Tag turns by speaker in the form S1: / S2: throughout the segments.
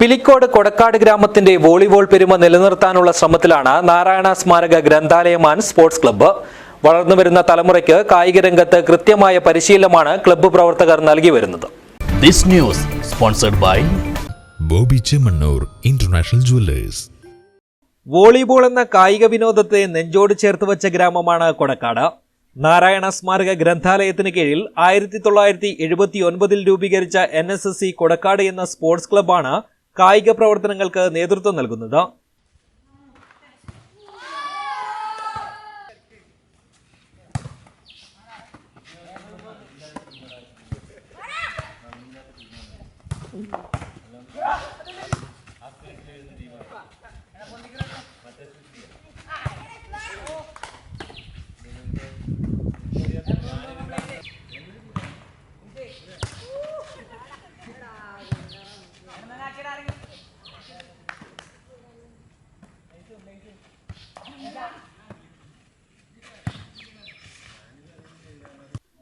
S1: പിലിക്കോട് കൊടക്കാട് ഗ്രാമത്തിന്റെ വോളിബോൾ പെരുമ നിലനിർത്താനുള്ള ശ്രമത്തിലാണ് നാരായണ സ്മാരക ഗ്രന്ഥാലയമാൻ സ്പോർട്സ് ക്ലബ്ബ്. വളർന്നുവരുന്ന തലമുറയ്ക്ക് കായിക രംഗത്ത് കൃത്യമായ പരിശീലനമാണ് ക്ലബ്ബ് പ്രവർത്തകർ നൽകി വരുന്നത്.
S2: Bobby Chemmanur international jewellers.
S1: Volleyball എന്ന കായിക വിനോദത്തെ നെഞ്ചോട് ചേർത്ത് വച്ച ഗ്രാമമാണ് കൊടക്കാട്. നാരായണ സ്മാരക ഗ്രന്ഥാലയത്തിന് കീഴിൽ ആയിരത്തി തൊള്ളായിരത്തി എഴുപത്തി ഒൻപതിൽ രൂപീകരിച്ച N S S C Kodakkad എന്ന സ്പോർട്സ് ക്ലബ്ബാണ് കായിക പ്രവർത്തനങ്ങൾക്ക് നേതൃത്വം നൽകുന്നത്.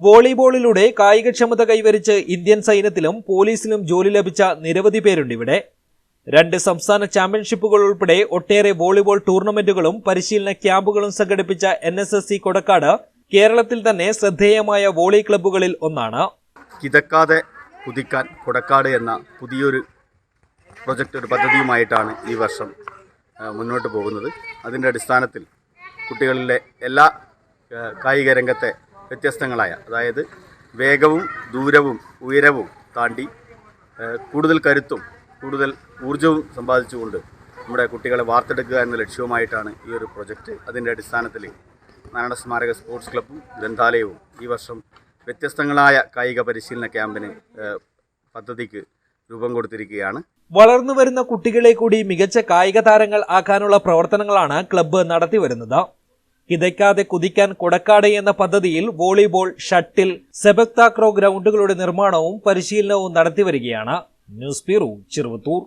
S1: വോളിബോളിലൂടെ കായികക്ഷമത കൈവരിച്ച് ഇന്ത്യൻ സൈന്യത്തിലും പോലീസിലും ജോലി ലഭിച്ച നിരവധി പേരുണ്ട് ഇവിടെ. രണ്ട് സംസ്ഥാന ചാമ്പ്യൻഷിപ്പുകൾ ഉൾപ്പെടെ ഒട്ടേറെ വോളിബോൾ ടൂർണമെന്റുകളും പരിശീലന ക്യാമ്പുകളും സംഘടിപ്പിച്ച N S S C Kodakkad കേരളത്തിൽ തന്നെ ശ്രദ്ധേയമായ വോളി ക്ലബ്ബുകളിൽ ഒന്നാണ്.
S3: കിതക്കാതെ കുതിക്കാൻ കൊടക്കാട് എന്ന പുതിയൊരു പ്രൊജക്റ്റ് ഒരു പദ്ധതിയുമായിട്ടാണ് ഈ വർഷം മുന്നോട്ട് പോകുന്നത്. അതിന്റെ അടിസ്ഥാനത്തിൽ കുട്ടികളിലെ എല്ലാ കായിക രംഗത്തെ വ്യത്യസ്തങ്ങളായ അതായത് വേഗവും ദൂരവും ഉയരവും താണ്ടി കൂടുതൽ കരുത്തും കൂടുതൽ ഊർജവും സമ്പാദിച്ചുകൊണ്ട് നമ്മുടെ കുട്ടികളെ വാർത്തെടുക്കുക എന്ന ലക്ഷ്യവുമായിട്ടാണ് ഈ ഒരു പ്രൊജക്റ്റ്. അതിന്റെ അടിസ്ഥാനത്തിൽ നാരായണ സ്മാരക സ്പോർട്സ് ക്ലബ്ബും ഗ്രന്ഥാലയവും ഈ വർഷം വ്യത്യസ്തങ്ങളായ കായിക പരിശീലന ക്യാമ്പിന് പദ്ധതിക്ക് രൂപം കൊടുത്തിരിക്കുകയാണ്.
S1: വളർന്നു വരുന്ന കുട്ടികളെ കൂടി മികച്ച കായിക താരങ്ങൾ ആക്കാനുള്ള പ്രവർത്തനങ്ങളാണ് ക്ലബ്ബ് നടത്തിവരുന്നത് കിതയ്ക്കാതെ കുതിക്കാൻ കൊടക്കാട് എന്ന പദ്ധതിയിൽ വോളിബോൾ ഷട്ടിൽ സെബക്താക്രോ ഗ്രൗണ്ടുകളുടെ നിർമ്മാണവും പരിശീലനവും നടത്തിവരികയാണ് ന്യൂസ് ബ്യൂറോ ചെറുവത്തൂർ.